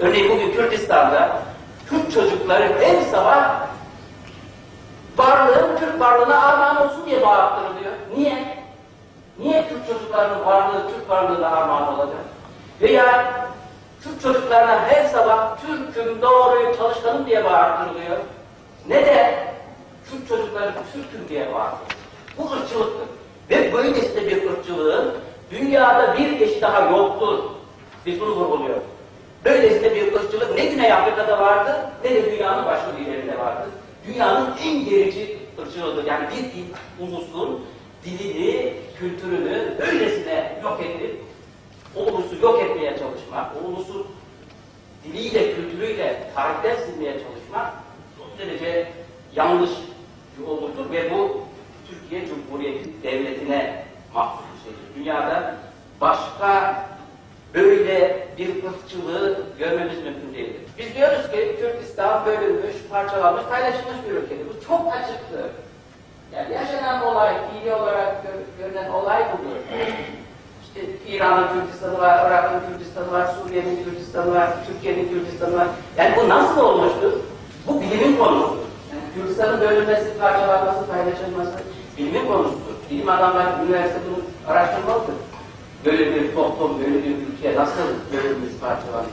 Örneğin bugün Kürdistan'da Kürt çocukları her sabah varlığın Türk varlığına armağan olsun diye bağırttırılıyor. Niye? Niye Türk çocuklarının varlığı Türk varlığına armağan olacak? Veya Türk çocuklarına her sabah Türk'üm doğruyu çalışkanım diye bağırttırılıyor. Ne de Türk çocukları Türk'üm diye bağırttırılıyor. Bu ırkçılıktır. Ve böylesine bir ırkçılığın dünyada bir eşi daha yoktur. Biz bunu vurguluyoruz. Böylesine bir ırkçılık ne Güney Afrika'da vardı ne de dünyanın başka bir vardı. Dünyanın en gerici ırkçılığıdır. Yani bir dil, ulusun dilini, kültürünü böylesine yok edip o ulusu yok etmeye çalışmak, o ulusu diliyle, kültürüyle tarihten silmeye çalışmak son derece yanlış bir olgudur ve bu Türkiye Cumhuriyeti Devleti'ne mahsus bir şeydir. Dünyada başka böyle bir ırkçılığı görmemiz mümkün değildir. Biz diyoruz ki Kürdistan bölünmüş, parçalanmış, paylaşılmış bir ülkedir. Bu çok açıktır. Yani yaşanan olay, fiili olarak gör- görünen olay budur. İşte İran'ın Kürdistan'ı var, Irak'ın Kürdistan'ı var, Suriye'nin Kürdistan'ı var, Türkiye'nin Kürdistan'ı var. Yani bu nasıl olmuştur? Bu bilimin konusudur. Yani Kürdistan'ın bölünmesi, parçalanması, paylaşılması bilimin konusudur. Bilim adamları üniversite bunu araştırmalıdır. Böyle bir toplum, böyle bir ülke nasıl bölünmüş, parçalanmış?